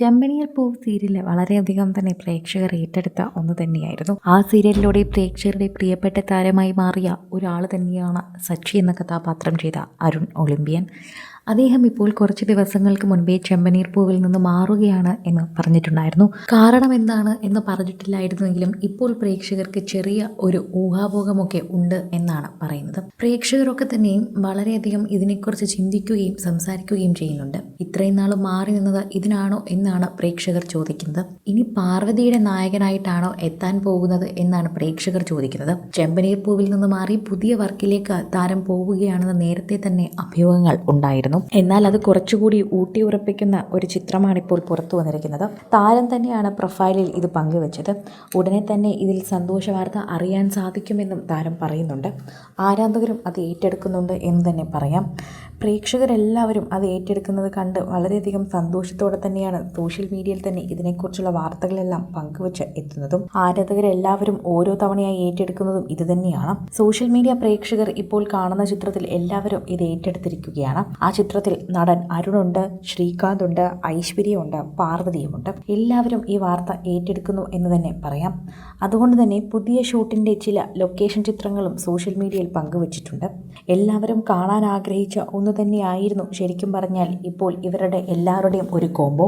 ചെമ്പനിയിൽ പൂവ് സീരിയൽ വളരെയധികം തന്നെ പ്രേക്ഷകർ ഏറ്റെടുത്ത ഒന്ന് തന്നെയായിരുന്നു. ആ സീരിയലിലൂടെ പ്രേക്ഷകരുടെ പ്രിയപ്പെട്ട താരമായി മാറിയ ഒരാൾ തന്നെയാണ് സച്ചി എന്ന കഥാപാത്രം ചെയ്ത അരുൺ ഒളിമ്പ്യൻ. അദ്ദേഹം ഇപ്പോൾ കുറച്ച് ദിവസങ്ങൾക്ക് മുൻപേ ചെമ്പനീർ പൂവിൽ നിന്ന് മാറുകയാണ് എന്ന് പറഞ്ഞിട്ടുണ്ടായിരുന്നു. കാരണം എന്താണ് എന്ന് പറഞ്ഞിട്ടില്ലായിരുന്നുവെങ്കിലും ഇപ്പോൾ പ്രേക്ഷകർക്ക് ചെറിയ ഒരു ഊഹാപോഹമൊക്കെ ഉണ്ട് എന്നാണ് പറയുന്നത്. പ്രേക്ഷകരൊക്കെ തന്നെയും വളരെയധികം ഇതിനെക്കുറിച്ച് ചിന്തിക്കുകയും സംസാരിക്കുകയും ചെയ്യുന്നുണ്ട്. ഇത്രയും നാൾ മാറി നിന്നത് ഇതിനാണോ എന്നാണ് പ്രേക്ഷകർ ചോദിക്കുന്നത്. ഇനി പാർവതിയുടെ നായകനായിട്ടാണോ എത്താൻ പോകുന്നത് എന്നാണ് പ്രേക്ഷകർ ചോദിക്കുന്നത്. ചെമ്പനീർ പൂവിൽ നിന്ന് മാറി പുതിയ വർക്കിലേക്ക് താരം പോവുകയാണെന്ന് നേരത്തെ തന്നെ അഭ്യൂഹങ്ങൾ ഉണ്ടായിരുന്നു. എന്നാൽ അത് കുറച്ചുകൂടി ഊട്ടി ഉറപ്പിക്കുന്ന ഒരു ചിത്രമാണിപ്പോൾ പുറത്തു വന്നിരിക്കുന്നത്. താരം തന്നെയാണ് പ്രൊഫൈലിൽ ഇത് പങ്കുവച്ചത്. ഉടനെ തന്നെ ഇതിൽ സന്തോഷ വാർത്ത അറിയാൻ സാധിക്കുമെന്നും താരം പറയുന്നുണ്ട്. ആരാധകരും അത് ഏറ്റെടുക്കുന്നുണ്ട് എന്ന് തന്നെ പറയാം. പ്രേക്ഷകരെല്ലാവരും അത് ഏറ്റെടുക്കുന്നത് കണ്ട് വളരെയധികം സന്തോഷത്തോടെ തന്നെയാണ് സോഷ്യൽ മീഡിയയിൽ തന്നെ ഇതിനെക്കുറിച്ചുള്ള വാർത്തകളെല്ലാം പങ്കുവച്ച് എത്തുന്നതും ആരാധകരെല്ലാവരും ഓരോ തവണയായി ഏറ്റെടുക്കുന്നതും ഇത് തന്നെയാണ്. സോഷ്യൽ മീഡിയ പ്രേക്ഷകർ ഇപ്പോൾ കാണുന്ന ചിത്രത്തിൽ എല്ലാവരും ഇത് ഏറ്റെടുത്തിരിക്കുകയാണ്. ആ ചിത്രത്തിൽ നടൻ അരുണുണ്ട് ശ്രീകാന്ത് ഉണ്ട് ഐശ്വര്യമുണ്ട് പാർവതിയുമുണ്ട്. എല്ലാവരും ഈ വാർത്ത ഏറ്റെടുക്കുന്നു എന്ന് തന്നെ പറയാം. അതുകൊണ്ട് തന്നെ പുതിയ ഷൂട്ടിന്റെ ചില ലൊക്കേഷൻ ചിത്രങ്ങളും സോഷ്യൽ മീഡിയയിൽ പങ്കുവച്ചിട്ടുണ്ട്. എല്ലാവരും കാണാൻ ആഗ്രഹിച്ച ഒന്ന് തന്നെയായിരുന്നു ശരിക്കും പറഞ്ഞാൽ ഇപ്പോൾ ഇവരുടെ എല്ലാവരുടെയും ഒരു കോംബോ.